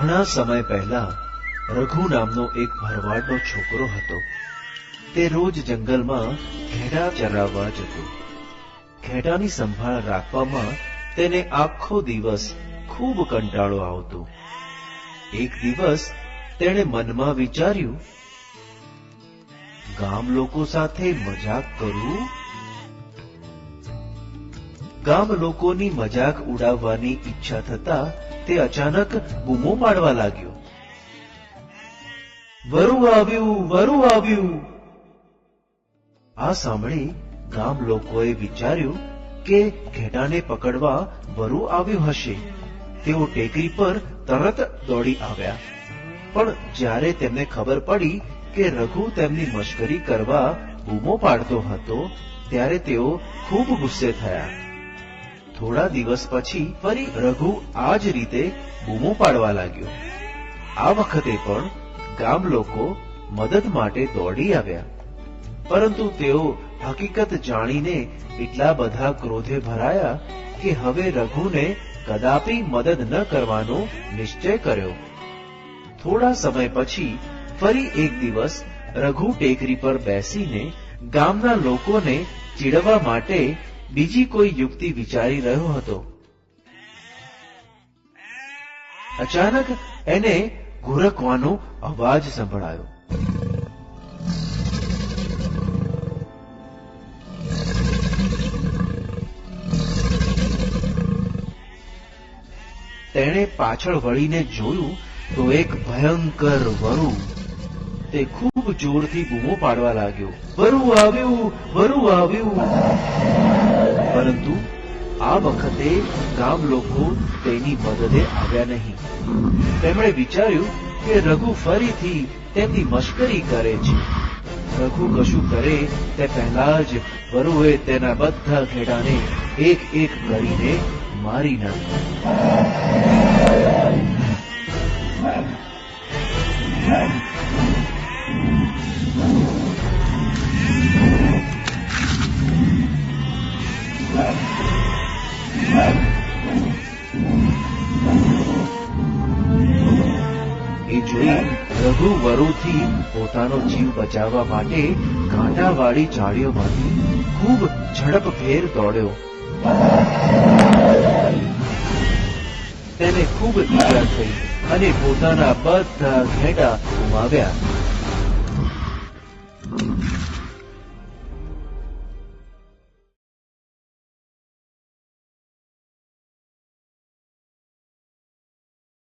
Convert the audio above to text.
ઘણા સમય પહેલા રઘુ નામનો એક ભરવાડનો છોકરો હતો. તે રોજ જંગલમાં ઘેડા ચરાવવા જતો. ઘેડાની સંભાળ રાખવામાં તેને આખો દિવસ ખૂબ કંટાળો આવતો. એક દિવસ તેણે મનમાં વિચાર્યું, ગામ લોકો સાથે મજાક કરું? ગામ લોકોની મજાક ઉડાવવાની ઈચ્છા થતા તે અચાનક બૂમો પાડવા લાગ્યો. વરુ આવ્યું વરુ આવ્યું. આ સાંભળી ગામ લોકોએ વિચાર્યું કે ઘેટાને પકડવા વરુ આવ્યું હશે. તેઓ ટેકરી પર તરત દોડી આવ્યા. પણ જ્યારે તેમને ખબર પડી કે રઘુ તેમની મશ્કરી કરવા બૂમો પાડતો હતો, ત્યારે તેઓ ખૂબ ગુસ્સે થયા. થોડા દિવસ પછી ફરી રઘુ આ જ રીતે બૂમો પાડવા લાગ્યો. આ વખતે પણ ગામ લોકો મદદ માટે દોડી આવ્યા. પરંતુ તેઓ હકીકત જાણીને એટલા બધા ક્રોધે ભરાયા કે હવે રઘુને કદાપી મદદ ન કરવાનો નિશ્ચય કર્યો. થોડા સમય પછી ફરી એક દિવસ રઘુ ટેકરી પર બેસીને ગામના લોકોને ચીડવા માટે બીજી કોઈ યુક્તિ વિચારી રહ્યો હતો? અચાનક એને ઘુરકવાનો અવાજ સંભળાયો. તેણે પાછળ વળીને જોયું તો એક ભયંકર વરુ તે ખૂબ જોરથી બૂમો પાડવા લાગ્યો. વરુ આવ્યું વરુ આવ્યું. પરંતુ આ વખતે ગામ લોકો તેની મદદે આવ્યા નહીં. તેમણે વિચાર્યું કે રઘુ ફરીથી તેમની મશ્કરી કરે છે. રઘુ કશું કરે તે પહેલા જ વરુએ તેના બધા ઘેડાને એક એક કરીને મારી નાખ્યા એ જોઈ રઘુ વરુથી પોતાનો જીવ બચાવવા માટે કાંટાવાળી ઝાડીઓમાંથી ખૂબ ઝડપભેર દોડ્યો. તેને ખૂબ ઈજા થઈ અને પોતાના બધા ઘેડા ગુમાવ્યા.